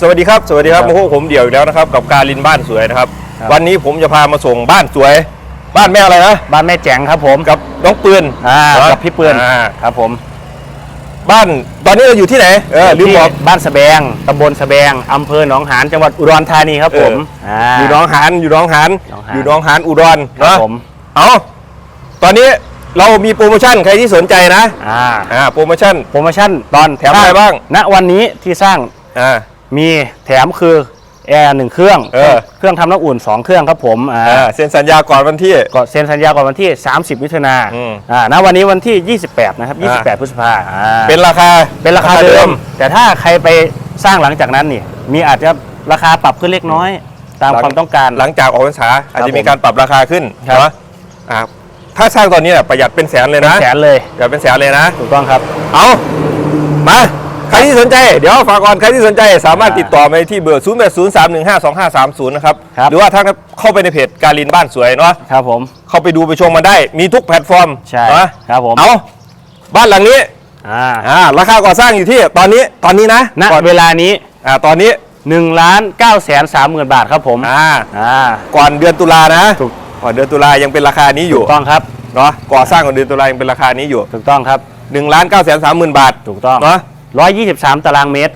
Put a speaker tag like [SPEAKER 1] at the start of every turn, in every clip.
[SPEAKER 1] ครับสวัสดีครับ สวัสดีครับ
[SPEAKER 2] ครับ
[SPEAKER 1] โอ้โหผมเดี่ยวอีกแล้วนะครับ กับการลินบ้านสวยนะครับ
[SPEAKER 2] ครับ
[SPEAKER 1] วันนี้ผมจะพามาส่งบ้านสวย บ้านแม่อะไรนะ
[SPEAKER 2] บ้านแม่แจ๋งครับผม
[SPEAKER 1] กับน้องปืน
[SPEAKER 2] อ่า
[SPEAKER 1] เหรอ
[SPEAKER 2] กับพี่เปื้อน
[SPEAKER 1] อ่า
[SPEAKER 2] ครับผม
[SPEAKER 1] บ้านตอนนี้เราอยู่ที่ไหนเออลืม
[SPEAKER 2] ที่
[SPEAKER 1] บอก
[SPEAKER 2] บ้านสะแบงตำบลสะแบงอำเภอหนองหานจังหวัดอุดรธานีครับผม
[SPEAKER 1] เอออยู่หน้องหานอยู่หน้องหาน
[SPEAKER 2] หนองหาน
[SPEAKER 1] อยู่หน้องหานอุดร
[SPEAKER 2] ครับ
[SPEAKER 1] เนาะ
[SPEAKER 2] ผม
[SPEAKER 1] เอาตอนนี้เรามีโปรโมชั่นใครที่สนใจนะ
[SPEAKER 2] อ่า
[SPEAKER 1] อ่าโปรโมชั่น
[SPEAKER 2] โปรโมชั่นตอน
[SPEAKER 1] แถมอะไรบ้าง
[SPEAKER 2] ณวันนี้ที่สร้าง
[SPEAKER 1] อ่า
[SPEAKER 2] มีแถมคือแอร์หนึ่งเครื่อง
[SPEAKER 1] เออ
[SPEAKER 2] เครื่องทำน้ำอุ่น 2 เครื่องครับผมอ่า
[SPEAKER 1] อ่าเซ็นสัญญาก่อนวันที่
[SPEAKER 2] ก็เซ็นสัญญาก่อนวันที่ 30 มิถุนา
[SPEAKER 1] อืม
[SPEAKER 2] อ่าณวันนี้วันที่ 28 นะครับ
[SPEAKER 1] อ่า
[SPEAKER 2] 28 พฤษภาอ่า
[SPEAKER 1] เป็นราคา
[SPEAKER 2] เป็นราคาเดิม แต่ถ้าใครไปสร้างหลังจากนั้นนี่ มีอาจจะราคาปรับขึ้นเล็กน้อย ตาม
[SPEAKER 1] หลัง
[SPEAKER 2] ความต้องการ
[SPEAKER 1] หลังจากออกพรรษาอาจจะมี
[SPEAKER 2] ผม
[SPEAKER 1] การปรับราคาขึ้น
[SPEAKER 2] ครับ
[SPEAKER 1] เนาะอ่าถ้าสร้างตอนนี้เนี่ยประหยัดเป็นแสนเลยนะ
[SPEAKER 2] แสนเลย
[SPEAKER 1] ประหยัดเป็นแสนเลยนะ
[SPEAKER 2] ถูกต้องครับ
[SPEAKER 1] เอามา ใครที่สนใจเดี๋ยวฝากก่อนใครที่สนใจสามารถ
[SPEAKER 2] อ่า
[SPEAKER 1] ติดต่อไปที่เบอร์ 0 8 0 3 1 5 2 5 3 0 นะครับ
[SPEAKER 2] ครับ
[SPEAKER 1] หรือว่าถ้าเข้าไปในเพจการินบ้านสวยเนาะ
[SPEAKER 2] ครับผม
[SPEAKER 1] เข้าไปดูไปชมมาได้มีทุกแพลตฟอร์ม
[SPEAKER 2] ใช่
[SPEAKER 1] เนาะ
[SPEAKER 2] ครับผม
[SPEAKER 1] เอาบ้านหลังนี้
[SPEAKER 2] อ่า
[SPEAKER 1] อ่าราคาก่อสร้างอยู่ที่ตอนนี้ตอนนี้นะ
[SPEAKER 2] ณ
[SPEAKER 1] ก่อน
[SPEAKER 2] เวลานี้
[SPEAKER 1] อ่าตอนนี้
[SPEAKER 2] 1ล้าน9แสน3หมื่นบาทครับผม
[SPEAKER 1] อ่า
[SPEAKER 2] อ่า
[SPEAKER 1] ก่อนเดือนตุลานะ
[SPEAKER 2] ถูก
[SPEAKER 1] ก่อนเดือนตุลายังเป็นราคานี้อยู่
[SPEAKER 2] ถูกต้องครับ
[SPEAKER 1] เนาะก่อสร้างก่อนเดือนตุลายังเป็นราคานี้อยู่
[SPEAKER 2] ถูกต้องครับ
[SPEAKER 1] 1ล้าน9แสน3หมื่นบาท
[SPEAKER 2] ถูกต้อง
[SPEAKER 1] เนาะ
[SPEAKER 2] 123 ตารางเมตร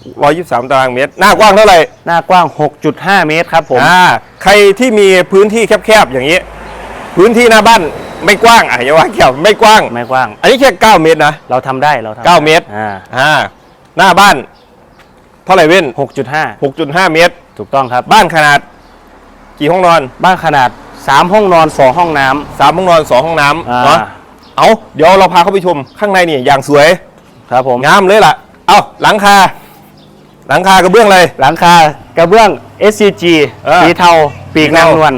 [SPEAKER 1] 123 ตารางเมตร หน้ากว้างเท่าไหร่
[SPEAKER 2] หน้ากว้าง 6.5 เมตรครับผม
[SPEAKER 1] อ่าใครที่มีพื้นที่แคบๆอย่างนี้ พื้นที่หน้าบ้านไม่กว้างอะอย่าว่าแคบไม่กว้าง
[SPEAKER 2] ไม่กว้าง
[SPEAKER 1] อันนี้แค่ 9 เมตรนะ
[SPEAKER 2] เราทำได้เราทำได้
[SPEAKER 1] 9 เมตร
[SPEAKER 2] อ่า
[SPEAKER 1] อ่าหน้าบ้าน เท่าไหร่เว้น
[SPEAKER 2] 6.5
[SPEAKER 1] 6.5 เมตร
[SPEAKER 2] ถูกต้องครับ
[SPEAKER 1] บ้านขนาด กี่ห้องนอน
[SPEAKER 2] บ้านขนาด 3 ห้องนอน 2 ห้องน้ำ
[SPEAKER 1] 3ห้องนอน 2 ห้องน้ำ
[SPEAKER 2] อ่า
[SPEAKER 1] เนาะเอาเดี๋ยวเราพาเข้าไปชมข้างในนี่อย่างสวย
[SPEAKER 2] ครับผม
[SPEAKER 1] งามเลยล่ะ เอาหลังคา หลังคากระเบื้องเลย
[SPEAKER 2] หลังคากระเบื้อง SCG
[SPEAKER 1] เออ
[SPEAKER 2] สีเทาปีกนางนวล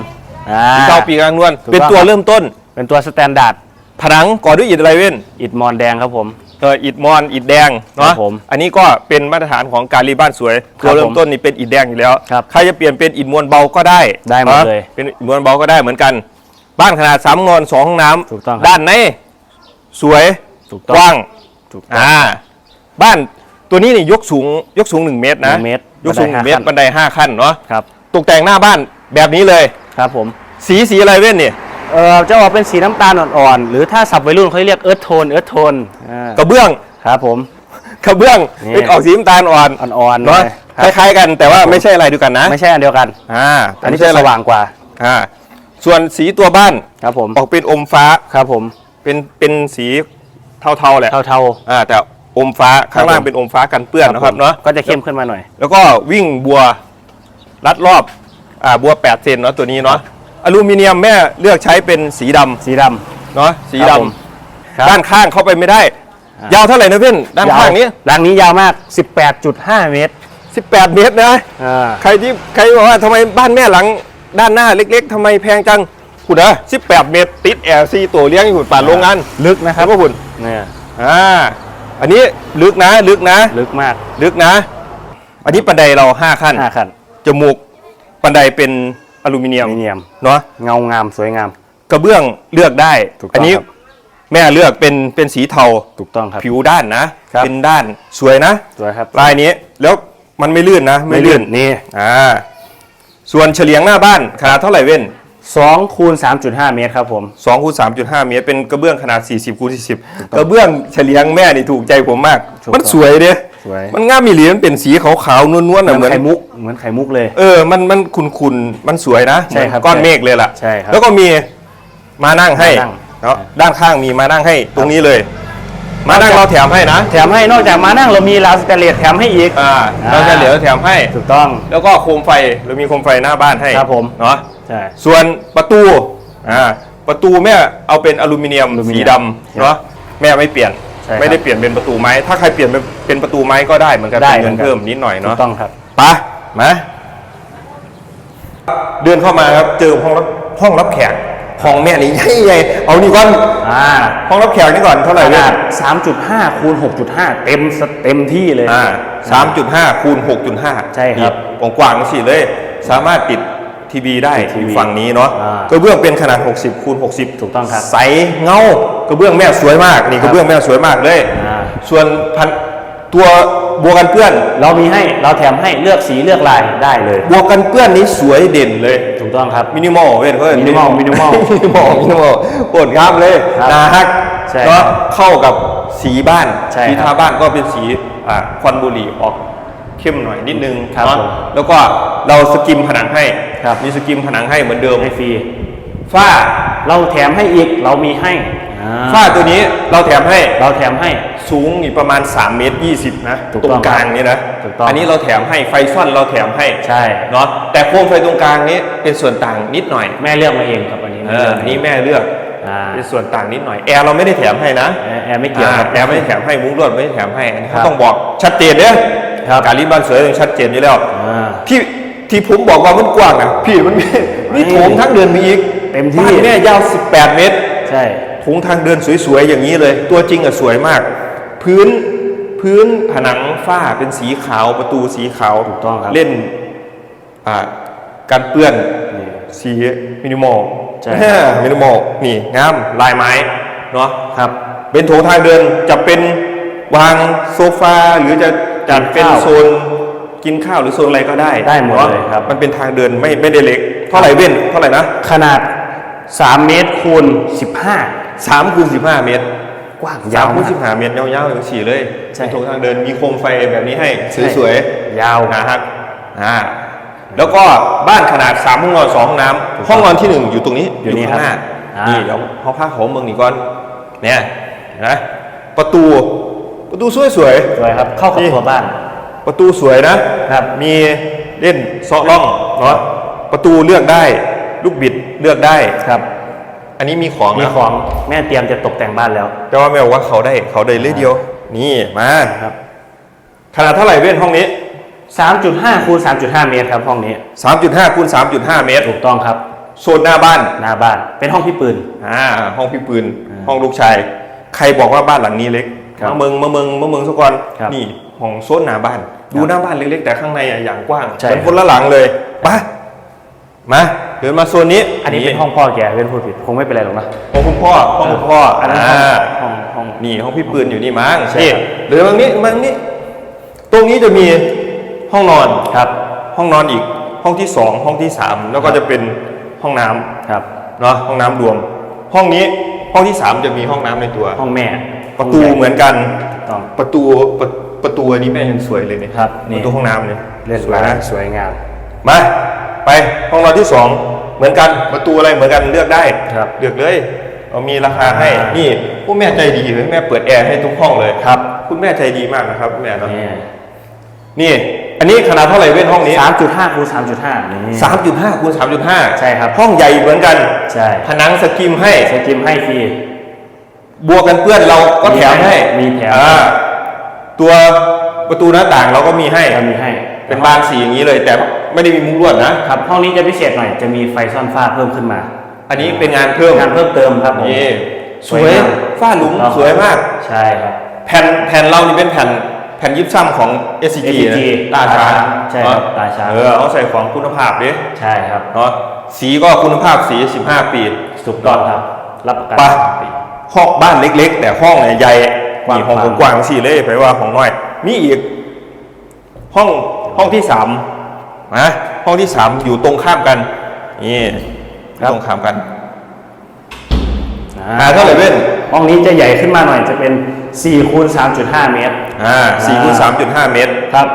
[SPEAKER 2] อ่า
[SPEAKER 1] ปีเก้าปีกลางนวล
[SPEAKER 2] ถูกต้อง
[SPEAKER 1] เป็นตัวเริ่มต้น
[SPEAKER 2] เป็นตัวสแตนดาร์ด
[SPEAKER 1] ผนังก่อด้วยอิฐอะไรเว้น
[SPEAKER 2] อิฐมอนแดงครับผม
[SPEAKER 1] เอออิฐมอนอิฐแดง
[SPEAKER 2] ครั
[SPEAKER 1] เนาะ
[SPEAKER 2] บผม
[SPEAKER 1] อันนี้ก็เป็นมาตรฐานของการรีบ้านสวย
[SPEAKER 2] ครั
[SPEAKER 1] ตัว
[SPEAKER 2] บ
[SPEAKER 1] เริ่
[SPEAKER 2] ผมม
[SPEAKER 1] ต้นนี่เป็นอิฐแดงอยู่แล้ว
[SPEAKER 2] ครับ
[SPEAKER 1] ใครจะเปลี่ยนเป็นอิฐมวลเบาก็ได้
[SPEAKER 2] ได้หมด
[SPEAKER 1] นะ
[SPEAKER 2] เลย
[SPEAKER 1] เป็นอิฐมวลเบาก็ได้เหมือนกัน บ้านขนาดสามงอนสองห้องน้ำ
[SPEAKER 2] ถูกต้องครับ
[SPEAKER 1] ด้านในสวย
[SPEAKER 2] ถูกต้อง
[SPEAKER 1] กว้าง
[SPEAKER 2] ถูกต้อง
[SPEAKER 1] อ่า บ้านตัวนี้นี่ยกสูงยกสูงหนึ่งเมตรนะ
[SPEAKER 2] หนึ่งเมตร
[SPEAKER 1] ยกสูงหนึ่งเมตร
[SPEAKER 2] บั
[SPEAKER 1] บั
[SPEAKER 2] น
[SPEAKER 1] น
[SPEAKER 2] ได
[SPEAKER 1] ไดห้าขั้นเนาะ
[SPEAKER 2] ครับ
[SPEAKER 1] ตกแต่งหน้าบ้านแบบนี้เลย
[SPEAKER 2] ครับผม
[SPEAKER 1] สีสีอะไรเว้นนี่
[SPEAKER 2] เออจะออกเป็นสีน้ำตาลอ่อนๆ หรือถ้าสับวัยรุ่นเขาเรียกเอิร์ธโทน เอิร์ธโทน
[SPEAKER 1] กระเบื้อง
[SPEAKER 2] ครับผม
[SPEAKER 1] กระเบื้อง
[SPEAKER 2] นี่
[SPEAKER 1] เป็นออกสีน้ำตาลอ่อน
[SPEAKER 2] อ่อนๆ
[SPEAKER 1] เนาะ
[SPEAKER 2] เลย
[SPEAKER 1] คล้ายๆกันแต่ว่าไม่ใช่อะไรเดียวกันนะ
[SPEAKER 2] ไม่ใช่อันเดียวกัน
[SPEAKER 1] อ่า
[SPEAKER 2] อันนี้
[SPEAKER 1] ไม่ใช่
[SPEAKER 2] จะ
[SPEAKER 1] อะไร
[SPEAKER 2] สว่างกว่า
[SPEAKER 1] อ่า ส่วนสีตัวบ้าน
[SPEAKER 2] ครับผม
[SPEAKER 1] ออกเป็นอมฟ้า
[SPEAKER 2] ครับผม
[SPEAKER 1] เป็นเป็นสี เทาๆแหละ
[SPEAKER 2] เทา
[SPEAKER 1] อ่าแต่อมฟ้าข้างล่าง
[SPEAKER 2] ผม
[SPEAKER 1] เป็นอมฟ้ากันเปื้
[SPEAKER 2] ๆ
[SPEAKER 1] อนนะครับเนาะ
[SPEAKER 2] ก็จะเข้มขึ้นมาหน่อย
[SPEAKER 1] แล้วก็วิ่งบัวรัดรอบอ่าบัว8เซนเนาะตัวนี้เนาะอลูมิเนียมแม่เลือกใช้เป็นสีดำ
[SPEAKER 2] สีด
[SPEAKER 1] เนาะสี
[SPEAKER 2] ครับ
[SPEAKER 1] ดำ
[SPEAKER 2] ผมครับ
[SPEAKER 1] ด้านข้างเข้าไปไม่ได้
[SPEAKER 2] อ่าย
[SPEAKER 1] ยาวเท่าไหร่นะเพื่อนด้านำข้างนี้
[SPEAKER 2] หลังนี้ยาวมาก 18.5 เมตร
[SPEAKER 1] 18 เมตรนะ
[SPEAKER 2] อ่า
[SPEAKER 1] ใครที่ใครบอกว่าทำไมบ้านแม่หลังด้านหน้าเล็ก ๆทำไมแพงจัง คุณนะ18 เมตรติดแอร์ซีตัวเลี้ยงอยู่ป่านโรงงาน
[SPEAKER 2] ลึกนะค
[SPEAKER 1] ค
[SPEAKER 2] รั
[SPEAKER 1] รั
[SPEAKER 2] บบ
[SPEAKER 1] พ่อคุณ
[SPEAKER 2] เนี่ย
[SPEAKER 1] อ่าอันนี้ลึกนะลึกนะ
[SPEAKER 2] ลึกมาก
[SPEAKER 1] ลึกนะ อันนี้บันไดเรา5ขั้น
[SPEAKER 2] 5ขั้น
[SPEAKER 1] จมูกบันไดเป็นอลูมิเนีย
[SPEAKER 2] อ
[SPEAKER 1] ม
[SPEAKER 2] ลูมิเนียม
[SPEAKER 1] เนาะ
[SPEAKER 2] เงางามสวยงาม
[SPEAKER 1] กระเบื้องเลือกได้
[SPEAKER 2] ถูกต้อง
[SPEAKER 1] อันี้
[SPEAKER 2] ครับ
[SPEAKER 1] แม่เลือกเป็นเป็นสีเทา
[SPEAKER 2] ถูกต้องครับ
[SPEAKER 1] ผิวด้านนะ
[SPEAKER 2] ครับ
[SPEAKER 1] เป็นด้านสวยนะ
[SPEAKER 2] สวยครับ
[SPEAKER 1] ลายนี้แล้วมันไม่ลื่นนะ
[SPEAKER 2] ไม่ลื่นนี่
[SPEAKER 1] อ่าส่วนเฉลียงหน้าบ้านขนาดเท่าไหร่เว้น
[SPEAKER 2] 2คูณ3.5 เมตรครับผม
[SPEAKER 1] 2คูณ3.5 เมตร เป็นกระเบื้องขนาด 40คูณ40 กระเบื้องเฉลียงแม่นี่ถูกใจผมมาก
[SPEAKER 2] ถูกต้อง
[SPEAKER 1] มันสวยเด้
[SPEAKER 2] สวย
[SPEAKER 1] มันง่ามมีเหรียญเป็นสีขาวๆนวลๆ
[SPEAKER 2] เหมื
[SPEAKER 1] นะ
[SPEAKER 2] อน
[SPEAKER 1] เหมือน
[SPEAKER 2] ไข่มุกเหมือนไข่มุกเลย
[SPEAKER 1] เออมันมันคุณๆมันสวยนะ
[SPEAKER 2] ใช่ครับ
[SPEAKER 1] เหมือนก้อนเมฆเลยล่ะ
[SPEAKER 2] ใช่ครับ
[SPEAKER 1] แล้วก็มีมานั่งให้
[SPEAKER 2] มานั่ง
[SPEAKER 1] เนาะด้านข้างมีมานั่งให้ตรงนี้เลย มานั่งเราแถมให้นะ
[SPEAKER 2] แถมให้นอกจากมานั่งเรามีราวสแตนเลสแถมให้อีก
[SPEAKER 1] อ่าเราจะเหลือแถมให้
[SPEAKER 2] ถูกต้อง
[SPEAKER 1] แล้วก็โคมไฟเรามีโคมไฟหน้าบ้านให้
[SPEAKER 2] ครับผม
[SPEAKER 1] เนาะ
[SPEAKER 2] ใช่
[SPEAKER 1] ส่วนประตูอ่าประตูแม่เอาเป็นอลูมิเนียม
[SPEAKER 2] อลูมิ
[SPEAKER 1] สี
[SPEAKER 2] เนียม
[SPEAKER 1] ดำเนาะแม่ไม่เปลี่ยน
[SPEAKER 2] ใช่ครับ
[SPEAKER 1] ไม่ได้เปลี่ยนเป็นประตูไม้ ถ้าใครเปลี่ยนเป็นเป็นประตูไม้ก็ได้เหมือนกัน
[SPEAKER 2] ได้
[SPEAKER 1] เป็นเงิน
[SPEAKER 2] เหมือนกัน
[SPEAKER 1] เพิ่มนิดหน่อย
[SPEAKER 2] ถู
[SPEAKER 1] เนาะ
[SPEAKER 2] กต้องครับ
[SPEAKER 1] ไปมาเดินเข้ามาครับเจอห้องรับห้องรับแขก ห้องแม่นี่ใหญ่ใหญ่เอานี่ก่อน
[SPEAKER 2] อ่า
[SPEAKER 1] ห้องรับแขกนี่ก่อนเท่าไหร่
[SPEAKER 2] ข
[SPEAKER 1] เนี่
[SPEAKER 2] นายด3.5คูณ6.5เต็มสเต็มที่เลย
[SPEAKER 1] อ่าสามจุดห้าคูณหกจุดห้า
[SPEAKER 2] ใช่ครับ
[SPEAKER 1] กว้างๆสิเลย สามารถติดทีวีได้
[SPEAKER 2] ติดทีวี
[SPEAKER 1] ฝั่งนี้เนาะ
[SPEAKER 2] อ่าก
[SPEAKER 1] ระเบื้องเป็นขนาด 60คูณ60
[SPEAKER 2] ถูกต้องครับ
[SPEAKER 1] ใสเงากระเบื้องแม่สวยมากนี่
[SPEAKER 2] ครั
[SPEAKER 1] ก
[SPEAKER 2] บ
[SPEAKER 1] ระเบื้องแม่สวยมากเลย
[SPEAKER 2] อ่า
[SPEAKER 1] ส่วนพันตัวบวกกันเปื้อน
[SPEAKER 2] เรามีให้เราแถมให้เลือกสีเลือกลายได้เลย
[SPEAKER 1] บวกกันเปื้อนนี้สวยเด่นเลย
[SPEAKER 2] ถู กต้องครับ
[SPEAKER 1] มินิมอลเว้ยเพื่อน
[SPEAKER 2] minimal minimal
[SPEAKER 1] มินิมอลมินิมอลปวดงามเลย
[SPEAKER 2] ครับ
[SPEAKER 1] นาฮัก
[SPEAKER 2] ใช่
[SPEAKER 1] ก็
[SPEAKER 2] ครับ
[SPEAKER 1] เข้ากับสีบ้าน
[SPEAKER 2] ใช่
[SPEAKER 1] สี
[SPEAKER 2] ครับ
[SPEAKER 1] ทาบ้านก็เป็นสีอ่าควันบุหรี่ออกเข้มหน่อยนิดนึง
[SPEAKER 2] ครับ
[SPEAKER 1] เนาะ
[SPEAKER 2] ผม
[SPEAKER 1] แล้วก็เราสกิมผนังให้
[SPEAKER 2] ครับ
[SPEAKER 1] มีสกิมผนังให้เหมือนเดิม
[SPEAKER 2] ให้ฟรี
[SPEAKER 1] ฝ้า
[SPEAKER 2] เราแถมให้อีกเรามีให้อ่า
[SPEAKER 1] ฝ้าตัวนี้เราแถมให้
[SPEAKER 2] เราแถมให้
[SPEAKER 1] สูงอีกประมาณ 3 เมตร 20 นะ
[SPEAKER 2] ถูก
[SPEAKER 1] ตร
[SPEAKER 2] ต้อง
[SPEAKER 1] งกลางนี้นะ
[SPEAKER 2] ถูกต้อง
[SPEAKER 1] อันนี้เราแถมให้ไฟซ่อนเราแถมให้
[SPEAKER 2] ใช่
[SPEAKER 1] เนาะแต่โคมไฟตรงกลางนี้เป็นส่วนต่างนิดหน่อย
[SPEAKER 2] แม่เลือกมาเองครับอันนี้
[SPEAKER 1] เอออันนี้แม่เลือก
[SPEAKER 2] อ่า
[SPEAKER 1] เป็นส่วนต่างนิดหน่อยแอร์เราไม่ได้แถมให้นะ
[SPEAKER 2] แอร์แอร์ไม่เกี่ยวครับ
[SPEAKER 1] อ่าแอร์ไม่ได้แถมให้มุ้งลวดไม่ได้แถมให้อันนี้
[SPEAKER 2] ครั
[SPEAKER 1] เขา
[SPEAKER 2] บ
[SPEAKER 1] ต้องบอกชัดเจนเนี่ย
[SPEAKER 2] ครับ
[SPEAKER 1] การรีดบ้านสวยต้องชัดเจนอยู่แล้ว
[SPEAKER 2] อ่า
[SPEAKER 1] ที่ที่ผมบอกว่ามันกว้างนะพี่มันมีมีโถงทั้งเดินมีอีก
[SPEAKER 2] เต็มที่
[SPEAKER 1] บ้านแม่ยาว 18 เมตร
[SPEAKER 2] ใช่
[SPEAKER 1] โถงทางเดินสวยๆอย่างนี้เลย ตัวจริงอะสวยมาก พื้นพื้นผนังฝ้าเป็นสีขาวประตูสีขาว
[SPEAKER 2] ถูกต้องครับ
[SPEAKER 1] เล่นอ่าการเปื้อน
[SPEAKER 2] นี่
[SPEAKER 1] สีมินิมอล
[SPEAKER 2] ใช่
[SPEAKER 1] มินิมอลนี่งามลายไม้เนาะ
[SPEAKER 2] ครับ
[SPEAKER 1] เป็นโถงทางเดินจะเป็นวางโซฟาหรือจะจัดเป็น
[SPEAKER 2] กินข้าว
[SPEAKER 1] โซนกินข้าวหรือโซนอะไรก็ได้
[SPEAKER 2] ได้หมด
[SPEAKER 1] พราะ
[SPEAKER 2] เลยครับ
[SPEAKER 1] มันเป็นทางเดินไม่ไม่ได้เล็ก เท่าไหร่เว้นเท่าไหร่นะ
[SPEAKER 2] ขนาด 3 เมตรคูณ15
[SPEAKER 1] สามคูณสิบห้าเมตร
[SPEAKER 2] กว้าง
[SPEAKER 1] สายา
[SPEAKER 2] มว
[SPEAKER 1] คูณ
[SPEAKER 2] มาก
[SPEAKER 1] สิบห้าเมตรยาวๆอย่างสี่เลย
[SPEAKER 2] ใช่
[SPEAKER 1] เป็นโถงทางเดินมีโคมไฟแบบนี้ให้
[SPEAKER 2] ใช่
[SPEAKER 1] สวย
[SPEAKER 2] ยาว
[SPEAKER 1] ๆนะครับอ่าแล้วก็บ้านขนาดสามห้องนอนสองห้องน้ำห้องนอนที่หนึ่งอยู่ตรงนี้
[SPEAKER 2] อยู่นี่
[SPEAKER 1] ข้างหน้า
[SPEAKER 2] ครับอ่านี่
[SPEAKER 1] นี่เดี๋ยวเขาพาเขาเมืองนี่ก่อนเนี่ยเห็นไหมประตูประตูสวยๆ
[SPEAKER 2] สวยครับเข้ากับ
[SPEAKER 1] นี่
[SPEAKER 2] ตัวบ้าน
[SPEAKER 1] ประตูสวยนะครับมีเล่นเซาะร่องเนาะประตูเลือกได้ ลูกบิดเลือกได้
[SPEAKER 2] ครับ
[SPEAKER 1] อันนี้มีของ
[SPEAKER 2] มี
[SPEAKER 1] นะ
[SPEAKER 2] ของแม่เตรียมจะตกแต่งบ้านแล้ว
[SPEAKER 1] แต่ว่าแม่บอกว่าเขาได้เขาได้เลยเดียว นี่มา
[SPEAKER 2] ครับ
[SPEAKER 1] ขนาดเท่าไหร่เว้นห้องนี้
[SPEAKER 2] 3.5คูณ3.5 เมตรครับห้องนี้
[SPEAKER 1] 3.5คูณ3.5 เมตร
[SPEAKER 2] ถูกต้องครับ
[SPEAKER 1] โซนหน้าบ้าน
[SPEAKER 2] หน้าบ้าน เป็นห้องพี่ปืน
[SPEAKER 1] อ่าห้องพี่ปืนห้องลูกชาย ใครบอกว่าบ้านหลังนี้เล็ก
[SPEAKER 2] ครับ
[SPEAKER 1] มาเมืองมาเมืองมาเมืองสักก่อน
[SPEAKER 2] ครับ
[SPEAKER 1] นี่ห้องโซนหน้าบ้าน ดูหน้าบ้านเล็กๆแต่ข้างในอะอย่างกว้าง
[SPEAKER 2] ใช่
[SPEAKER 1] เป็นคนละหลังเลยมา มาเดินมาโซนนี้
[SPEAKER 2] อันนี้เป็นห้องพ่อแกเป็นพูดผิดคงไม่เป็นไรหรอกนะ
[SPEAKER 1] ห้องคุณพ่อห้องคุณพ่อ
[SPEAKER 2] อั
[SPEAKER 1] อั
[SPEAKER 2] นนั้นห้องห้องห้อง
[SPEAKER 1] นี่ห้องพี่ปืนอยู่นี่มั้ง
[SPEAKER 2] ใช่
[SPEAKER 1] นี่
[SPEAKER 2] ครับ
[SPEAKER 1] เดินมาตรงนี้มาตรงนี้ตรงนี้จะมีห้องนอน
[SPEAKER 2] ครับ
[SPEAKER 1] ห้องนอนอีกห้องที่สองห้องที่สามแล้วก็จะเป็นห้องน้ำ
[SPEAKER 2] ครับ
[SPEAKER 1] เนาะห้องน้ำรวม ห้องนี้ห้องที่สามจะมีห้องน้ำในตัว
[SPEAKER 2] ห้องแม่
[SPEAKER 1] ประตูเหมือนกัน
[SPEAKER 2] ต้อง
[SPEAKER 1] ประตูประประตูอันนี้แม่ยังสวยเลยเนี่ย
[SPEAKER 2] ครับนี่
[SPEAKER 1] ประตูห้องน้ำเนี่ย
[SPEAKER 2] เล่น
[SPEAKER 1] สวยนะ
[SPEAKER 2] สวยงาม
[SPEAKER 1] มา ไปห้องนอนที่สองเหมือนกันประตูอะไรเหมือนกันเลือกได้
[SPEAKER 2] ครับ
[SPEAKER 1] เลือกเลยเรามีราคาให้
[SPEAKER 2] อ่านี่
[SPEAKER 1] นี่พวกแม่ใจดีเลยแม่เปิดแอร์ให้ทุกห้องเลย
[SPEAKER 2] ครับ
[SPEAKER 1] คุณแม่ใจดีมากนะครับแม่เนาะ
[SPEAKER 2] นี่
[SPEAKER 1] นี่อันนี้ขนาดเท่าไหร่เว้นห้องนี้
[SPEAKER 2] 3.5คูณ3.5นี่
[SPEAKER 1] สามจุดห้าคูณสามจุดห้า
[SPEAKER 2] ใช่ครับ
[SPEAKER 1] ห้องใหญ่เหมือนกัน
[SPEAKER 2] ใช่
[SPEAKER 1] ผนังสกิมให้
[SPEAKER 2] สกิมให้ฟรี
[SPEAKER 1] บวกกันเพื่อนเราก็แถมให้
[SPEAKER 2] มีแถม
[SPEAKER 1] อ่าตัวประตูหน้าต่างเราก็มีให้
[SPEAKER 2] จะมีให้
[SPEAKER 1] เป็นบานสีอย่างนี้เลย แต่ไม่ได้มีมุ้งลวดนะ
[SPEAKER 2] ครับห้องนี้จะพิเศษหน่อยจะมีไฟซ่อนฟ้าเพิ่มขึ้นมา
[SPEAKER 1] อันนี้เป็นงานเพิ่ม
[SPEAKER 2] งานเพิ่มเติมครับผม
[SPEAKER 1] นี่ส
[SPEAKER 2] สวย
[SPEAKER 1] วย
[SPEAKER 2] งาม
[SPEAKER 1] ฝ้าหลุม
[SPEAKER 2] ครับ
[SPEAKER 1] สวยมาก
[SPEAKER 2] ใช่ครับ
[SPEAKER 1] แผ่นแผ่นเรานี่เป็นแผ่นแผ่นยิบซ้ำของ SCG นะ
[SPEAKER 2] SCG
[SPEAKER 1] ตาช้าง
[SPEAKER 2] ใช่ครับตาช้าง
[SPEAKER 1] เออเอาใส่ของคุณภาพดิ
[SPEAKER 2] ใช่ครับ
[SPEAKER 1] เนาะสีก็คุณภาพสี 15 ปี
[SPEAKER 2] ถูกต้องครับ รับประกัน
[SPEAKER 1] ปะ
[SPEAKER 2] ปี
[SPEAKER 1] ห้องบ้านเล็ก ๆ แต่ห้องเนี่ยใหญ่
[SPEAKER 2] กว้าง
[SPEAKER 1] นี่ห้อง
[SPEAKER 2] กว้าง
[SPEAKER 1] กว้างๆสี่เลยไปว่าของน้อย มีอีก ห้อง ห้องที่สามนะห้องที่สามอยู่ตรงข้ามกันนี่อยู่ตรงข้ามกันอ่าเท่าไหร่เว้น
[SPEAKER 2] ห้องนี้จะใหญ่ขึ้นมาหน่อยจะเป็น4คูณ3.5 เมตร
[SPEAKER 1] อ่าสี่คูณสามจุดห้าเมตร
[SPEAKER 2] ครับ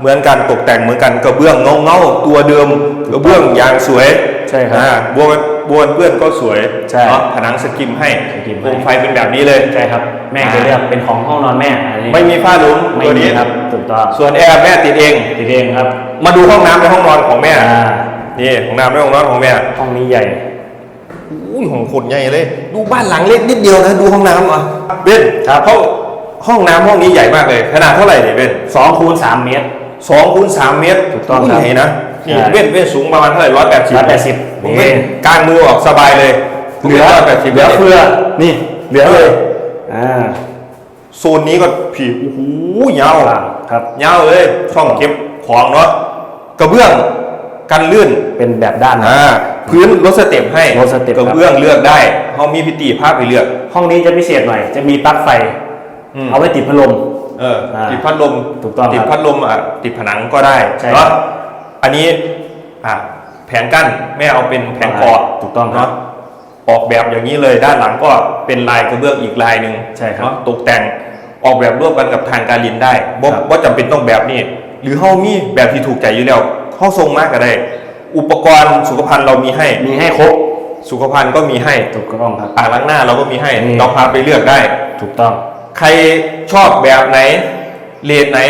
[SPEAKER 1] เหมือนกันตกแต่งเหมือนกันกระเบื้องเงาเงาๆตัวเดิมกระเบื้องยางสวย
[SPEAKER 2] ใช่ครับ
[SPEAKER 1] อ่าบัวบัวเพื่อนก็สวย
[SPEAKER 2] ใช่
[SPEAKER 1] เนาะผนังสกิมให้
[SPEAKER 2] สกิมให้
[SPEAKER 1] โคมไฟเป็นแบบนี้เลย
[SPEAKER 2] ใช่ครับ แม่
[SPEAKER 1] อ่า
[SPEAKER 2] จะเลือกเป็นของห้องนอนแม่อันนี้
[SPEAKER 1] ไม่มีฝ้าหลุม
[SPEAKER 2] ไม่
[SPEAKER 1] ตัว
[SPEAKER 2] มี
[SPEAKER 1] นี้
[SPEAKER 2] ครับถูกต้อง
[SPEAKER 1] ส่วนแอร์แม่ติดเอง
[SPEAKER 2] ติดเองครับ
[SPEAKER 1] มาดูห้องน้ำในห้องนอนของแม่
[SPEAKER 2] อ่า
[SPEAKER 1] นี่ห้องน้ำในห้องนอนของแม่
[SPEAKER 2] ห้องนี้ใหญ่
[SPEAKER 1] อุ้ยห้องคนใหญ่เลย ดูบ้านหลังเล็กนิดเดียวนะดูห้องน้ำอะเบน
[SPEAKER 2] ครับ
[SPEAKER 1] ห้องห้องน้ำห้องนี้ใหญ่มากเลย ขนาดเท่าไหร่เนี่ยเบน
[SPEAKER 2] 2คูณ3เมตร
[SPEAKER 1] สองคูณสามเมตร
[SPEAKER 2] ถูกต้องครับ
[SPEAKER 1] ใหญ่นะนี่
[SPEAKER 2] ใช่
[SPEAKER 1] เว้นเว้นสูงประมาณเท่าไหร่ร้อยแปดสิบ
[SPEAKER 2] 180
[SPEAKER 1] ผมเว้นกลางมือออกสบายเลย
[SPEAKER 2] เหลือ
[SPEAKER 1] ร้อยแปดสิบ
[SPEAKER 2] เหลือเฟือนี่ เหลือเลยอ่า
[SPEAKER 1] โซนนี้ก็ผีโอ้โหยาว
[SPEAKER 2] ครับ
[SPEAKER 1] ยาวเลยช่องเก็บของเนาะกระเบื้องกันลื่น
[SPEAKER 2] เป็นแบบด้านนะ
[SPEAKER 1] อ่าพื้นรถสเต็ปให้
[SPEAKER 2] รถสเต็ป
[SPEAKER 1] กระเบื้องเลือกได้เขามีพิตีภาพไปเลือก
[SPEAKER 2] ห้องนี้จะพิเศษหน่อย จะมีปลั๊กไฟ
[SPEAKER 1] อืม
[SPEAKER 2] เอาไว้ติดพัดลม
[SPEAKER 1] เออ
[SPEAKER 2] อ่า
[SPEAKER 1] ติดพัดลม
[SPEAKER 2] ถูกต้องครับ
[SPEAKER 1] ติดพัดลมอะติดผนังก็ได้
[SPEAKER 2] ใช่
[SPEAKER 1] เนาะอันนี้อะแผงกั้นแม่เอาเป็นแผงกอด
[SPEAKER 2] ถูกต้องครับ
[SPEAKER 1] เนาะออกแบบอย่างนี้เลยด้านหลังก็เป็นลายกระเบื้องอีกลายหนึ่ง
[SPEAKER 2] ใช่ครับ
[SPEAKER 1] เนาะตกแต่งออกแบบร่วมกันกับทางการลินได้บ่
[SPEAKER 2] ครับ
[SPEAKER 1] ว่าจำเป็นต้องแบบนี้ หรือเฮามีแบบที่ถูกใจอยู่แล้วเฮาทรงมากก็ได้ อุปกรณ์สุขภัณฑ์เรามีให้
[SPEAKER 2] มีให้ครบ
[SPEAKER 1] สุขภัณฑ์ก็มีให้
[SPEAKER 2] ถูกต้องครับ
[SPEAKER 1] อ่างล้างหน้าเราก็มีให้
[SPEAKER 2] นี่
[SPEAKER 1] เราพาไปเลือกได้
[SPEAKER 2] ถูกต้อง
[SPEAKER 1] ใครชอบแบบไหนเรทไหน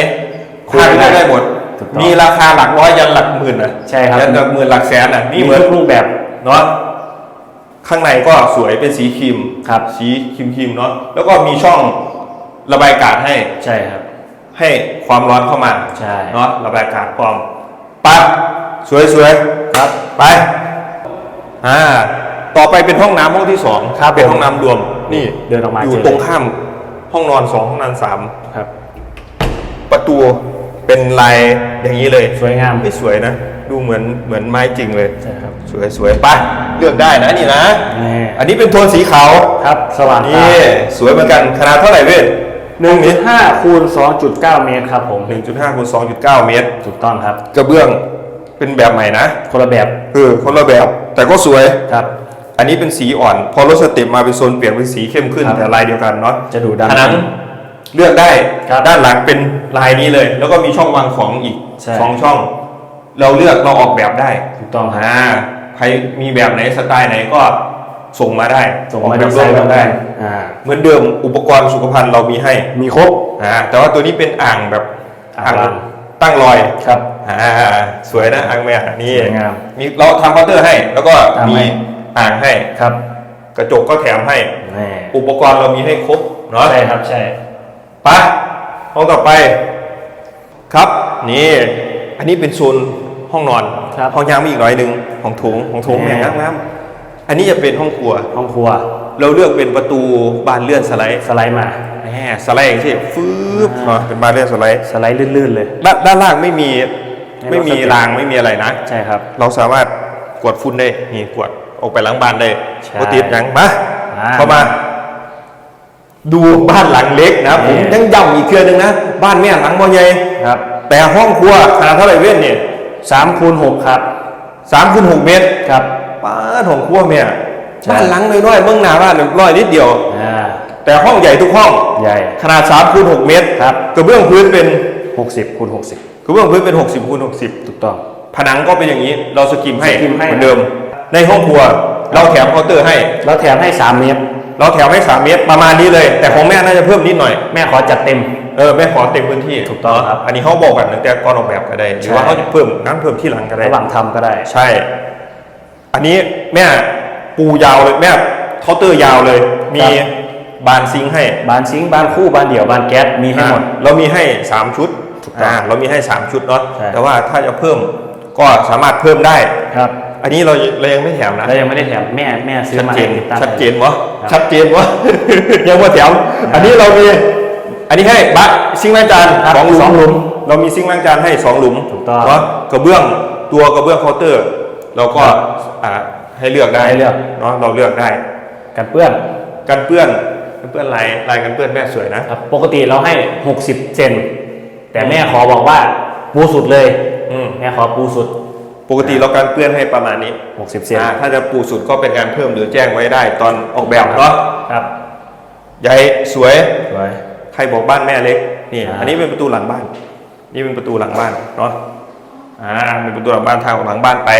[SPEAKER 2] คุย
[SPEAKER 1] พาไปเลือกได้หมด
[SPEAKER 2] ถูกต้อง
[SPEAKER 1] มีราคาหลักร้อยยันหลักหมื่นนะ
[SPEAKER 2] ใช่ครับ
[SPEAKER 1] ยันหลักหมื่นหลักแสนนะ
[SPEAKER 2] มี
[SPEAKER 1] นี่เหมือน
[SPEAKER 2] ทุกรูปแบบ
[SPEAKER 1] เนาะข้างในก็สวยเป็นสีครีม
[SPEAKER 2] ครับ
[SPEAKER 1] สีครีมครีมๆเนาะแล้วก็มีช่องระบายอากาศให้
[SPEAKER 2] ใช่ครับ
[SPEAKER 1] ให้ความร้อนเข้ามา
[SPEAKER 2] ใช่
[SPEAKER 1] เนาะระบายอากาศความปั๊บสวยสวยๆครับไปอ่าต่อไปเป็นห้องน้ำห้องที่สอง
[SPEAKER 2] ครับ
[SPEAKER 1] เป็น
[SPEAKER 2] ผม
[SPEAKER 1] ห้องน้ำรวมนี่
[SPEAKER 2] เดินออกมา
[SPEAKER 1] อยู่
[SPEAKER 2] เจอ
[SPEAKER 1] ตรงข้าม ห้องนอนสองห้องนอนสาม
[SPEAKER 2] ครับ
[SPEAKER 1] ประตูเป็นลายอย่างนี้เลย
[SPEAKER 2] สวยงาม
[SPEAKER 1] ไม่สวยนะ ดูเหมือนเหมือนไม้จริงเลย
[SPEAKER 2] ใช่ครับ
[SPEAKER 1] สวยสวยไปเลือกได้นะนี่นะ
[SPEAKER 2] นี่
[SPEAKER 1] อันนี้เป็นโทนสีขาว
[SPEAKER 2] ครับสว่างตา
[SPEAKER 1] นี่สวยเหมือนกันขนาดเท่าไหร่เว้ย
[SPEAKER 2] หนึ่งจุดห้าคูณสองจุดเก้าเมตรครับผม
[SPEAKER 1] 1.5คูณ2.9เมตร
[SPEAKER 2] ถูกต้องครับ
[SPEAKER 1] กระเบื้องเป็นแบบใหม่นะ
[SPEAKER 2] คนละแบบ
[SPEAKER 1] เออ คนละแบบ แต่ก็สวย
[SPEAKER 2] ครับ
[SPEAKER 1] อันนี้เป็นสีอ่อน พอรถสเต็ปมาเป็นโซนเปลี่ยนเป็นสีเข้มขึ้น
[SPEAKER 2] ครับ
[SPEAKER 1] แต่ลายเดียวกันเนาะ
[SPEAKER 2] จะดูดัน
[SPEAKER 1] ผนังเลือกได้
[SPEAKER 2] ครับ
[SPEAKER 1] ด้านหลังเป็นลายนี้เลย แล้วก็มีช่องวางของอีก
[SPEAKER 2] ใช่
[SPEAKER 1] สองช่อง เราเลือกเราออกแบบได้
[SPEAKER 2] ถูกต้องครับ
[SPEAKER 1] อ่าใครมีแบบไหนสไตล์ไหนก็ส่งมาได้
[SPEAKER 2] ส่ง
[SPEAKER 1] ออก
[SPEAKER 2] มา
[SPEAKER 1] แบ
[SPEAKER 2] ดี
[SPEAKER 1] บ
[SPEAKER 2] ไซ
[SPEAKER 1] ร่วม
[SPEAKER 2] น์
[SPEAKER 1] กั
[SPEAKER 2] กันน
[SPEAKER 1] ได้
[SPEAKER 2] ได้อ่า
[SPEAKER 1] เหมือนเดิมอุปกรณ์สุขภัณฑ์เรามีให้
[SPEAKER 2] มีครบ
[SPEAKER 1] อ่าแต่ว่าตัวนี้เป็นอ่างแบบ
[SPEAKER 2] อ่างล้าง
[SPEAKER 1] ตั้งรอย
[SPEAKER 2] ครับ
[SPEAKER 1] อ่าสวยนะอ่างแม่นี่
[SPEAKER 2] สวยงาม
[SPEAKER 1] มีเราทำเคาน์เตอร์ให้ แล้วก็
[SPEAKER 2] ทำ
[SPEAKER 1] มี
[SPEAKER 2] ให้
[SPEAKER 1] อ่างให้
[SPEAKER 2] ครับ
[SPEAKER 1] กระจกก็แถมให้
[SPEAKER 2] นี่
[SPEAKER 1] อุปกรณ์เรามีให้ครบเนาะ
[SPEAKER 2] ใช่ครับใช่
[SPEAKER 1] ไปห้องต่อไป ครับนี่ อันนี้เป็นโซนห้องนอน
[SPEAKER 2] ครับ
[SPEAKER 1] ห้องยางมีอีกหน่อยหนึ่งห้องโถงห้องโถง
[SPEAKER 2] แหม่
[SPEAKER 1] เนี่ยงามๆอันนี้จะเป็นห้องครัว
[SPEAKER 2] ห้องครัว
[SPEAKER 1] เราเลือกเป็นประตูบานเลื่อนสไลด์
[SPEAKER 2] สไลด์มา
[SPEAKER 1] แหมสไลด์อย่างที่ฟืบเนาะเป็นบานเลื่อนสไลด์
[SPEAKER 2] สไลด์ลื่นๆเลย
[SPEAKER 1] ด้านด้านล่างไม่มี
[SPEAKER 2] ให้
[SPEAKER 1] ไม่มี
[SPEAKER 2] รถสเต็ป
[SPEAKER 1] รางไม่มีอะไรนะ
[SPEAKER 2] ใช่ครับ
[SPEAKER 1] เราสามารถกวดฝุ่นได้นี่กวด ออกไปหล้างบ้านได้
[SPEAKER 2] ใช่
[SPEAKER 1] ปกติดหยังมา
[SPEAKER 2] อ่า
[SPEAKER 1] เข้ามา ดูบ้านหลังเล็กนะผม
[SPEAKER 2] นี่
[SPEAKER 1] ยังย้ำอีกเทื่อนึงนะบ้านแม่หลังบ่ใหญ่
[SPEAKER 2] ครับ
[SPEAKER 1] แต่ห้องครัวขนาดเท่าไหร่เว้นเนี่ย
[SPEAKER 2] สามคูณหกครับ
[SPEAKER 1] สามคูณหกเมตร
[SPEAKER 2] ครับ
[SPEAKER 1] ป้าดห้องครัวแม่
[SPEAKER 2] ใช่
[SPEAKER 1] บ้านหลังน้อยๆเมืองหนาบ้านร้อยนิดเดียว
[SPEAKER 2] อ่า
[SPEAKER 1] แต่ห้องใหญ่ทุกห้อง
[SPEAKER 2] ใหญ่
[SPEAKER 1] ขนาด3คูณ6เมตร
[SPEAKER 2] ครับ
[SPEAKER 1] กระเบื้องพื้นเป็น
[SPEAKER 2] หกสิบคูณหกสิบ
[SPEAKER 1] กระเบื้องพื้นเป็น 60คูณ60
[SPEAKER 2] ถูกต้อง
[SPEAKER 1] ผนังก็เป็นอย่างนี้ เราสกิมให้
[SPEAKER 2] สกิมให้
[SPEAKER 1] เหมือนเดิม ในห้องครัว เราแถมเคาน์เตอร์ให้
[SPEAKER 2] แล้วแถมให้สามเมตร
[SPEAKER 1] เราแถมให้3เมตรประมาณนี้เลย แต่ของแม่น่าจะเพิ่มนิดหน่อย
[SPEAKER 2] แม่ขอจัดเต็ม
[SPEAKER 1] เออแม่ขอเต็มพื้นที่
[SPEAKER 2] ถูกต้องครับ
[SPEAKER 1] อันนี้เขาบอกกันตั้งแต่ก่อนออกแบบก็ได้ หรือว่า
[SPEAKER 2] ใช่
[SPEAKER 1] เขาจะเพิ่มงั้นเพิ่มที่หลังก็ได้
[SPEAKER 2] ระหว่างทำก็ได้
[SPEAKER 1] ใช่ อันนี้แม่ปูยาวเลยแม่เคาน์เตอร์ยาวเลย มี
[SPEAKER 2] ครับ
[SPEAKER 1] บานซิงค์ให้
[SPEAKER 2] บานซิงค์บานคู่บานเดี่ยวบานแก๊สมีให้หมด
[SPEAKER 1] อ่าเรามีให้3ชุด
[SPEAKER 2] ถูกต้อง
[SPEAKER 1] อ่าเรามีให้3ชุดเนาะ
[SPEAKER 2] ใช่
[SPEAKER 1] แต่ว่าถ้าจะเพิ่มก็สามารถเพิ่มได้
[SPEAKER 2] ครับ
[SPEAKER 1] อันนี้เราเรายังไม่แถมนะ
[SPEAKER 2] แล้วยังไม่ได้แถมแม่แม่ซื้อ
[SPEAKER 1] ชัด
[SPEAKER 2] มา
[SPEAKER 1] เจ
[SPEAKER 2] ให้
[SPEAKER 1] น
[SPEAKER 2] ติดตั้ง
[SPEAKER 1] ชัดเจนวะ
[SPEAKER 2] ครับ
[SPEAKER 1] ชัดเจนวะ ยังว่าแถมอันนี้เรามี อันนี้ให้บัตรซิงค์ล้างจาน
[SPEAKER 2] ครับ
[SPEAKER 1] สองหลุม
[SPEAKER 2] สองหลุม
[SPEAKER 1] เรามีซิงค์ล้างจานให้สองหลุม
[SPEAKER 2] ถูกต้อง
[SPEAKER 1] เนาะกระเบื้องตัวกระเบื้องเคาน์เตอร์ เราก็
[SPEAKER 2] ครับ
[SPEAKER 1] อ่าให้เลือกได้
[SPEAKER 2] ให้เลือก
[SPEAKER 1] เนาะเราเลือกได้
[SPEAKER 2] กันเปื้อน
[SPEAKER 1] กันเปื้อนกันเปื้อนลายลายกันเปื้อนแม่สวยนะ ครับ
[SPEAKER 2] ปกติเราให้ 60 เซนแต่แม่ขอบอกว่าปูสุดเลย
[SPEAKER 1] อืม
[SPEAKER 2] แม่ขอปูสุด
[SPEAKER 1] ปกติเราการเปื้อนให้ประมาณนี้
[SPEAKER 2] 60เซน
[SPEAKER 1] อ่าถ้าจะปูสุดก็เป็นการเพิ่มหรือแจ้งไว้ได้ ตอนออกแบบเนาะ
[SPEAKER 2] ครับ
[SPEAKER 1] ใหญ่สวย
[SPEAKER 2] สวย
[SPEAKER 1] ใครบอกบ้านแม่เล็กนี่
[SPEAKER 2] อ่า
[SPEAKER 1] อันนี้เป็นประตูหลังบ้าน นี่เป็นประตูหลังบ้านเนาะอ่าเป็นประตูหลังบ้านทางออกหลังบ้านไป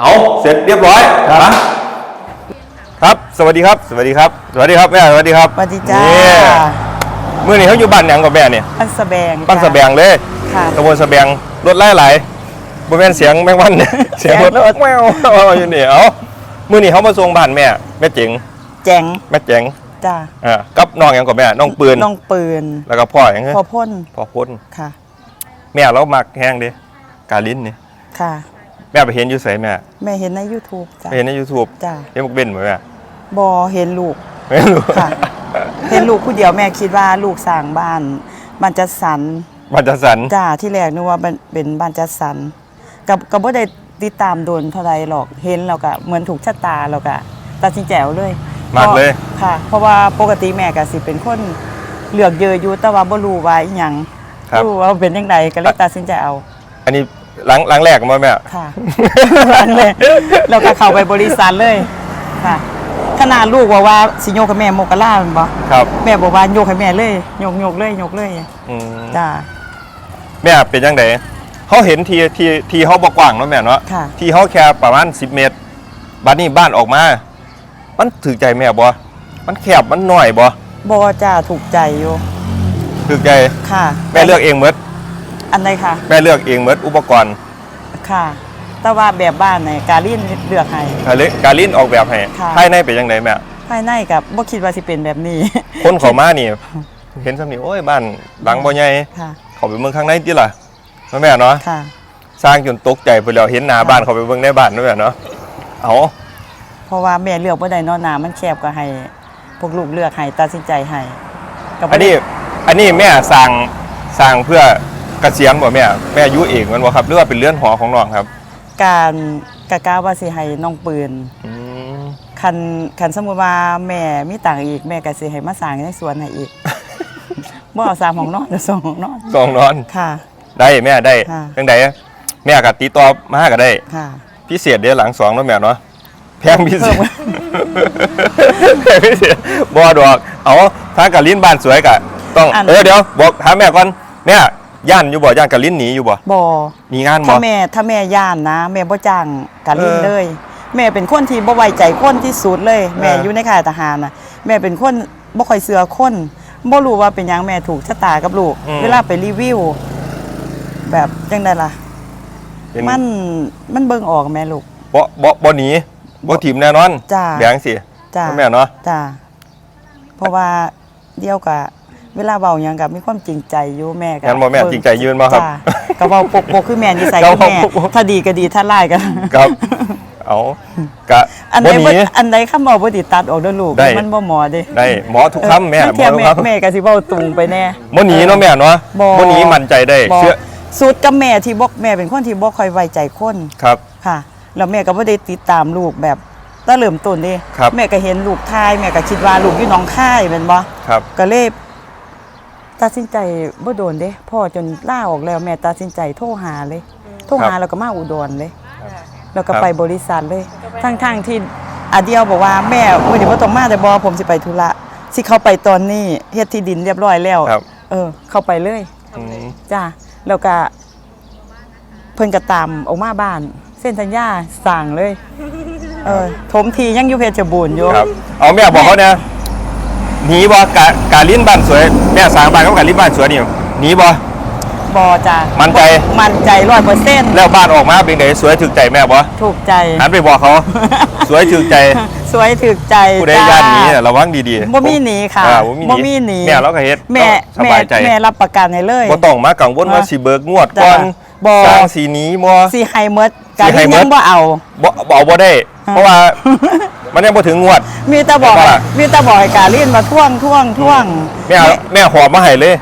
[SPEAKER 1] เอาเสร็จเรียบร้อยครับ ครับ สวัสดีครับ สวัสดีครับ สวัสดีครับแม่สวัสดีครับ
[SPEAKER 3] สวัสดีจ้า
[SPEAKER 1] นี่เมื่อนี้เขาอยู่บ้านหยังกับแม่เนี่ย
[SPEAKER 3] บ้านสะแบง
[SPEAKER 1] บ้าน
[SPEAKER 3] จ้
[SPEAKER 1] สะแบงเลย
[SPEAKER 3] ค่ะ
[SPEAKER 1] ตำบลสะแบงรถไล่ไหล บริเวณเสียงแมงวันเนี่ยเสียงรถ
[SPEAKER 3] เสียงรถ
[SPEAKER 1] แมวอยู่นี่เอาเมื่อนี้เขามาส่งบ้านแม่แม่เจ๋ง
[SPEAKER 3] แจ๋ง
[SPEAKER 1] แม่เจ๋ง
[SPEAKER 3] จ้า
[SPEAKER 1] อ่ากับน้องหยังกับแม่น้องปืน
[SPEAKER 3] น้องปืน
[SPEAKER 1] แล้วก็พ่อหยังเงี้ย
[SPEAKER 3] พอพ่น
[SPEAKER 1] พ่อพ้น
[SPEAKER 3] ค่ะ
[SPEAKER 1] แม่เรามักแห้งเดิกาลิ้นนี่
[SPEAKER 3] ค่ะ
[SPEAKER 1] แม่ไปเห็นอยู่ไสแม่
[SPEAKER 3] แม่เห็นใน YouTube จ้า
[SPEAKER 1] ไปเห็นใน YouTube
[SPEAKER 3] จ้า
[SPEAKER 1] เห็นมุกเบนไหมแม่
[SPEAKER 3] บอเห็นลูก
[SPEAKER 1] ไม่รู้
[SPEAKER 3] ค่ะ เห็นลูกผู้เดียวแม่คิดว่าลูกสร้างบ้านบ้านจัดสรร
[SPEAKER 1] มันจะสัน
[SPEAKER 3] จ้าที่แรกนึกว่าเป็นเป็นบ้านจัดสรร กับกับบ่ได้ติดตามโดนเท่าไรหรอกเห็นแล้วก็เหมือนถูกชะตาแล้วก็ตัดสินใจเอาเลย
[SPEAKER 1] มากเลย
[SPEAKER 3] พราะค่ะ เพราะว่าปกติแม่ก็สิเป็นคนเลือกเยอะอยู่แต่ว่าบ่รู้ว่าอีหยัง
[SPEAKER 1] ครับ
[SPEAKER 3] รู้ว่าเป็นจังไดก็เลยตัดสินใจเอา
[SPEAKER 1] อันนี้หลังหลังแรกมาแม่
[SPEAKER 3] ค่ะหลังเลยแล้วก็เข้าไปบริษัทเลยค่ะขนาดลูกบอกว่าสิโยกกับแม่โมกล่าแมันบ่
[SPEAKER 1] ครับ
[SPEAKER 3] แม่บอกว่าโยกให้แม่เลยโยกโยกเลยโยกเลย
[SPEAKER 1] อืม
[SPEAKER 3] จ้า
[SPEAKER 1] แม่เป็นยังไง เขาเห็นทีทีทีเขาบอกกว้างเนาะแม่เนาะ
[SPEAKER 3] ค่ะ
[SPEAKER 1] ทีเขาแค่ประมาณ10 เมตรบ้านนี้บ้านออกมา มันถือใจแม่บ่มันแคบมันน้อยบ่
[SPEAKER 3] บอจ้าถูกใจอยู่
[SPEAKER 1] ถือใจ
[SPEAKER 3] ค่ะ
[SPEAKER 1] แม่เลือกเองเมด
[SPEAKER 3] อันใดค่ะ
[SPEAKER 1] แม่เลือกเองเมดอุปกรณ์
[SPEAKER 3] ค่ะ แต่ว่าแบบบ้านเนี่ยการินเลือกให้
[SPEAKER 1] การลิการลิ้นออกแบบให้
[SPEAKER 3] ค่ะ
[SPEAKER 1] ภายในเป็นยังไงแม่
[SPEAKER 3] ภายในกับบ่คิดว่าสิเป็นแบบนี้
[SPEAKER 1] คนเขามานี่ เห็นสำนีโอ้ยบ้านหลังบ่ใหญ่
[SPEAKER 3] ค่ะ
[SPEAKER 1] เขาไปเมืองข้างในติล่ะ แม่แม่เนาะ
[SPEAKER 3] ค่ะ
[SPEAKER 1] สร้างจนตกใจไปแล้วเห็นหน้าบ้านเขาไปเบิ่งในบ้านเนาะแม่เนาะเอา
[SPEAKER 3] เพราะว่าแม่เลือกบ่ได้เนอนหนามันแคบก็ให้ พวกลูกเลือกให้ตัดสินใจให้ก็บ่
[SPEAKER 1] อัน
[SPEAKER 3] ได้
[SPEAKER 1] นี้อันนี้แม่สร้างสร้างเพื่อเกษียณบ่แม่แม่อายุเองแมันบ่ครับหรือว่าเป็นเรือนหอของน้องครับ
[SPEAKER 3] การกะกาว่าสิให้น้องปืน
[SPEAKER 1] อืม
[SPEAKER 3] คันคันสมมุติว่าแม่มีตังค์อีกแม่ก็สิให้มาสร้างในสวนให้อีก บ่เอาสามห้องนอนจะสองห้องนอน
[SPEAKER 1] สองนอน
[SPEAKER 3] ค่ะ
[SPEAKER 1] ได้แม่ได้
[SPEAKER 3] ค่ะ
[SPEAKER 1] จังไดแม่ก็ติดต่อมาก็ได้
[SPEAKER 3] ค่ะ
[SPEAKER 1] พิเศษเด้อหลังสองเนาะแม่เนาะแพงพิเศษ
[SPEAKER 3] เพิ่ม
[SPEAKER 1] แพงพิเศษบ่ดอกเอาถ้ากับลิ้นบ้านสวยกะต้อง
[SPEAKER 3] อัน
[SPEAKER 1] เออเดี๋ยวบอกถามแม่ก่อนแม่ย่านอยู่บ่ย่านกับลิ้นหนีอยู่บ่
[SPEAKER 3] บ่
[SPEAKER 1] หนีงานบ่
[SPEAKER 3] ถ้าแม่ถ้าแม่ย่านนะ แม่บ่จ้างกะลิน
[SPEAKER 1] เออ
[SPEAKER 3] เลย แม่เป็นคนที่บ่ไว้ใจคนที่สุดเลย แม่
[SPEAKER 1] เออ
[SPEAKER 3] อ
[SPEAKER 1] อ ยู่
[SPEAKER 3] ในค่ายทหารน่ะ แม่เป็นคนบ่ค่อยเชื่อคนบ่รู้ว่าเป็นหยังแม่ถูกชะตากับลูก เวลาไปรีวิว แบบจังไดล่ะ
[SPEAKER 1] เป็น
[SPEAKER 3] มันมันเบิ่งออกแม่ลูก
[SPEAKER 1] บ่บ่บ่หนีบ่ถิ่มแน่นอน
[SPEAKER 3] จ้า
[SPEAKER 1] แบงสิ
[SPEAKER 3] จ้า
[SPEAKER 1] แม่เนาะ
[SPEAKER 3] จ้าเพราะว่าเดียวกับเวลาเว้าหยังกับมีความจริงใจอยู่แม่ก็
[SPEAKER 1] งั้นบ่แม่จริงใจยืนบ่ครับ
[SPEAKER 3] จ้าก็เว้าปกปกคือแม่นิสัย
[SPEAKER 1] ก็
[SPEAKER 3] คือ
[SPEAKER 1] เว้า
[SPEAKER 3] แม่
[SPEAKER 1] ปกปก
[SPEAKER 3] ถ้าดีก็ดีถ้าร้ายก็
[SPEAKER 1] ครับ เอากะ
[SPEAKER 3] อันใด
[SPEAKER 1] บ่ห
[SPEAKER 3] บ่
[SPEAKER 1] นี
[SPEAKER 3] อันใดคำเว้าบ่ติตัดออกเด้อลูก
[SPEAKER 1] ได้
[SPEAKER 3] มันบ่เหมอเด้
[SPEAKER 1] ได้หมอทุกคำแม่
[SPEAKER 3] เออ
[SPEAKER 1] หม
[SPEAKER 3] เที
[SPEAKER 1] อย
[SPEAKER 3] บ
[SPEAKER 1] ทุก
[SPEAKER 3] แม่
[SPEAKER 1] คำ
[SPEAKER 3] แม่ก็สิเว้าตุงไปแน่
[SPEAKER 1] บ่หนีเนาะแม่เนาะ
[SPEAKER 3] บ่
[SPEAKER 1] บ่หนีมั่นใจได้
[SPEAKER 3] บ่
[SPEAKER 1] เชื่อ
[SPEAKER 3] สุดกับแม่ที่บ่แม่เป็นคนที่บ่ค่อยไว้ใจคน
[SPEAKER 1] ครับ
[SPEAKER 3] ค่ะแล้วแม่ก็บ่ได้ติดตามลูกแบบตั้งเริ่มต้นเด้
[SPEAKER 1] ครับ
[SPEAKER 3] แม่ก็เห็นลูกทายแม่ก็คิดว่าลูกอยู่หนองคายแม่นบ่
[SPEAKER 1] ครับ
[SPEAKER 3] ก็เลยตัดสินใจบ่โดนเด้พ่อจนล่าออกแล้วแม่ตัดสินใจโทรหาเลยโทรหาแล้วก็มาอุดรเลย แล้วก็
[SPEAKER 1] ครับ
[SPEAKER 3] ไปบริษัทเลย ทั้งๆที่อาเดียวบอกว่าแม่มื้อนี้บ่ต้องมาแต่บ่ผมสิไปธุระสิเข้าไปตอนนี้เฮ็ดที่ดินเรียบร้อยแล้ว
[SPEAKER 1] ครับ
[SPEAKER 3] เออ เข้าไปเลย
[SPEAKER 1] อืม
[SPEAKER 3] จ้า แล้วก็เพิ่นก็ตามออกมาบ้าน เส้นสัญญาสั่งเลย เออถมทียังอยู่เพชรบูรณ์อยู่
[SPEAKER 1] ครับเอาแม่บอกเขาเนี่ยหนีบ่กะกะลิ้นบ้านสวยแม่สร้างบ้านกับกะลิ้นบ้านสวยนี่หนีบ่
[SPEAKER 3] บอจ้า
[SPEAKER 1] มั่นใจ
[SPEAKER 3] มั่นใจร้อยเปอร์เซ็นต์
[SPEAKER 1] แล้วบ้านออกมาเป็นไงสวยถึกใจแม่บ่
[SPEAKER 3] ถูกใจ
[SPEAKER 1] หันไปบอกเขา สวยถึกใจ
[SPEAKER 3] สวยถึกใจ
[SPEAKER 1] ผู้ใด
[SPEAKER 3] จ้า
[SPEAKER 1] ย่านหนี้ระวังดีๆ
[SPEAKER 3] บ่มีหนีค่ะ
[SPEAKER 1] อ่าบ่มี
[SPEAKER 3] บ่มีหนี
[SPEAKER 1] แม่เราก็เฮ็ด
[SPEAKER 3] แม่
[SPEAKER 1] ส
[SPEAKER 3] แม่
[SPEAKER 1] บายใจ
[SPEAKER 3] แม่รับประกันให้เลย
[SPEAKER 1] บ่ต้องมากังวลว่า
[SPEAKER 3] อะ
[SPEAKER 1] สิเบิกงวดก่อน
[SPEAKER 3] จ้ะบ่
[SPEAKER 1] สร้างสีหนี้บ่
[SPEAKER 3] สิให้หมดกะ
[SPEAKER 1] สิให้
[SPEAKER 3] ที่
[SPEAKER 1] หมด
[SPEAKER 3] ยังบ่เอา
[SPEAKER 1] บ่บ่เอาบ่ได้ เพราะว่ามันยังบ่ถึงงวด
[SPEAKER 3] มีแต่บอก
[SPEAKER 1] แม่ว่า
[SPEAKER 3] มีแต่บอกให้กาลินมาท่วงท่วงท่วง
[SPEAKER 1] แม่เอาแม่หอบมาให้เลย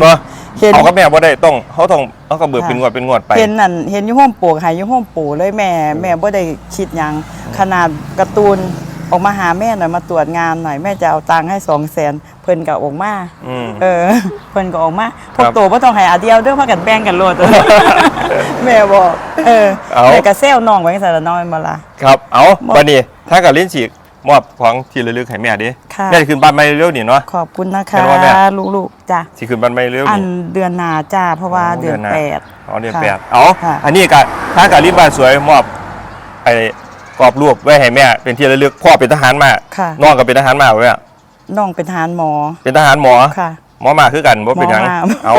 [SPEAKER 1] เนาะ
[SPEAKER 3] เห็น
[SPEAKER 1] เอากับแม่บ่ได้ต้องเขาต้องเขาก็เบิกเป็นงวดเป็นงวดไป
[SPEAKER 3] เห็นนั่นเห็นอยู่ห้องปลูกให้อยู่ห้องปู่เลยแม่ แม่บ่ได้คิดหยังขนาดการ์ตูน ออกมาหาแม่หน่อยมาตรวจงานหน่อยแม่จะเอาตังค์ให้2 0 0 0 0 0เพิ่นก็ออกมา
[SPEAKER 1] อืม
[SPEAKER 3] เออ เพิ่นก็ออกมาพวก
[SPEAKER 1] ครับ
[SPEAKER 3] โตบ่ต้องให้อาเดียวเด้อพากันแบ่งกันโลด แม่บอกเออ
[SPEAKER 1] เอา
[SPEAKER 3] แม่ก็แซวน้องไว้จังซั่นล่ะน้อยบ่ล่ะ
[SPEAKER 1] ครับ เอา
[SPEAKER 3] บ่
[SPEAKER 1] บัดนี้ถ้ากับลิ้นฉีกมอบของที่ระลึกให้แม่ดิ
[SPEAKER 3] ค่ะ
[SPEAKER 1] แม่สิขึ้นบ้านใหม่เร็วๆนี่เนาะ
[SPEAKER 3] ขอบคุณนะ
[SPEAKER 1] เห็
[SPEAKER 3] คะ
[SPEAKER 1] นว่าแม่
[SPEAKER 3] ลูกๆจ้ะ
[SPEAKER 1] สิขึ้นบ้านใหม่เร็ว
[SPEAKER 3] อัน
[SPEAKER 1] นี่
[SPEAKER 3] เดือนหน้าจ้าเพราะว่า
[SPEAKER 1] อ๋อ
[SPEAKER 3] เดือน
[SPEAKER 1] เดือนหน้า
[SPEAKER 3] แปด
[SPEAKER 1] อ๋อเดือน
[SPEAKER 3] ค่ะ
[SPEAKER 1] แปดเอา
[SPEAKER 3] ค่ะ
[SPEAKER 1] อันนี้ก็ถ้ากับลิ้นบ้านสวยมอบไอ้ กรอบรูปไว้ให้แม่ เป็นที่ระลึกพ่อเป็นทหารมา
[SPEAKER 3] ค่ะ
[SPEAKER 1] น้องก็เป็นทหารมาไว้อะ
[SPEAKER 3] น้องเป็นทหารหมอ
[SPEAKER 1] เป็นทหารหมอ
[SPEAKER 3] ค่ะ
[SPEAKER 1] หมอมาคือกันบ่เป็นหยัง
[SPEAKER 3] หมอมา
[SPEAKER 1] เอา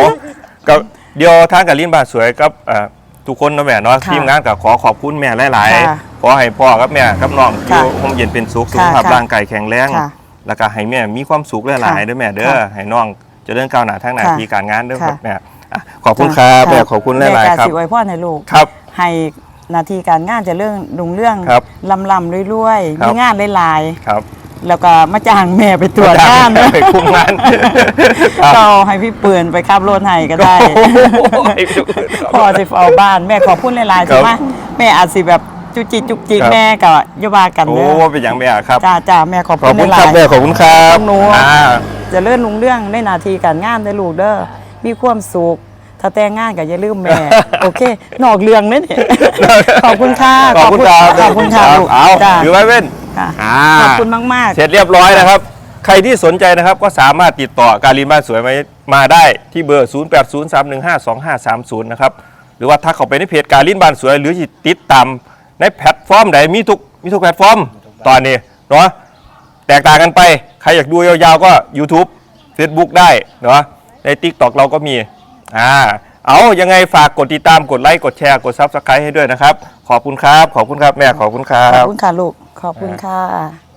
[SPEAKER 1] ก็เดี๋ยวทางกับลิ้นบ้านสวยกับเอ่อทุกคนเนาะแม่เนาะ
[SPEAKER 3] ค่ะ
[SPEAKER 1] ทีมงานก็ขอขอบคุณแม่หลาย
[SPEAKER 3] ค่ะ
[SPEAKER 1] ๆขอให้พ่อกับแม่กับน้องอ
[SPEAKER 3] ค่ะ
[SPEAKER 1] ยู่คงเย็นเป็นสุขสุข
[SPEAKER 3] ค่ะ
[SPEAKER 1] ภาพ
[SPEAKER 3] ค่ะ
[SPEAKER 1] ร่างกายแข็งแรง
[SPEAKER 3] ค่ะ
[SPEAKER 1] แล้วก็ให้แม่มีความสุขหลาย
[SPEAKER 3] ค่ะ
[SPEAKER 1] ๆเด้อแม่เด้อ
[SPEAKER 3] ค่ะ
[SPEAKER 1] ให้น้องเจะเรื่องก้าวหน้าทางหน้า
[SPEAKER 3] ค่ะ
[SPEAKER 1] ที่การงานเด้อ
[SPEAKER 3] ค่ะ
[SPEAKER 1] ครับแม่อะขอบคุณครับแม่ขอบคุณหลายๆครับ
[SPEAKER 3] แม่กสิไว้พ่อในลูก
[SPEAKER 1] ครับ
[SPEAKER 3] ให้ หนาทีการงานจะเรื่องดุงเรื่อง
[SPEAKER 1] ครับ
[SPEAKER 3] ลำลำๆรวย
[SPEAKER 1] ครั
[SPEAKER 3] ๆ
[SPEAKER 1] บ
[SPEAKER 3] มีงานหลาย
[SPEAKER 1] ครับ
[SPEAKER 3] ๆ แล้วก็มาจ้างแม่ไปตรวจงาน
[SPEAKER 1] ไปคุมงานครับ
[SPEAKER 3] ก็ให้พี่ปืนไปขับรถให้ก็ได้
[SPEAKER 1] โอ้โห
[SPEAKER 3] พ่อสิเอาบ้าน แม่ขอพูดหลายๆ
[SPEAKER 1] ครั
[SPEAKER 3] ใช่
[SPEAKER 1] บ
[SPEAKER 3] ไหมแม่อาจสิแบบจุกจิกจุกจิก
[SPEAKER 1] ครับ
[SPEAKER 3] แม่กับอยาบากัน
[SPEAKER 1] โอ้
[SPEAKER 3] เด้อ
[SPEAKER 1] เป็นอย่างแม่ครับ
[SPEAKER 3] จ้าจ้าแม่ขอบ
[SPEAKER 1] ขอบ
[SPEAKER 3] คุ
[SPEAKER 1] คุณณ
[SPEAKER 3] ห
[SPEAKER 1] ค
[SPEAKER 3] ลา
[SPEAKER 1] รับ
[SPEAKER 3] ย
[SPEAKER 1] แม่ขอบคุณครับ
[SPEAKER 3] หนู
[SPEAKER 1] อ่า
[SPEAKER 3] เจะเลื่อนลุงเรื่องในหนาทีการงานได้อลูกเด้อมีความสุข ถ้าแต่งงานก็อย่าลืมแม่ โอเค นอกเรื่องนี่นี่ขอบคุณค่ะ
[SPEAKER 1] ขอบคุณครับ
[SPEAKER 3] ขอบคุณค่ะลูก
[SPEAKER 1] เอา
[SPEAKER 3] จ้ะ
[SPEAKER 1] ถือไว้เว้น
[SPEAKER 3] ค่ะ
[SPEAKER 1] อ่า
[SPEAKER 3] ขอบคุณมาก
[SPEAKER 1] เสร็จเรียบร้อยนะครับ ใครที่สนใจนะครับก็สามารถติดต่อการีนบ้านสวยมามาได้ที่เบอร์ 0803152530 นะครับ หรือว่าทักเข้าไปในเพจการีนบ้านสวย หรือติดตามในแพลตฟอร์มใดมีทุกมีทุกแพลตฟอร์มตอนนี้เนาะแตกต่างกันไป ใครอยากดูยาวๆก็ YouTube Facebook ได้เนาะใน TikTok เราก็มี อ่าเอายังไงฝากกดติดตามกดไลค์กดแชร์กดซับสไครต์ให้ด้วยนะครับ ขอบคุณครับ ขอบคุณครับแม่ขอบคุณครั
[SPEAKER 3] บขอบบคุณค่ะลูก ขอบคุณค่ะ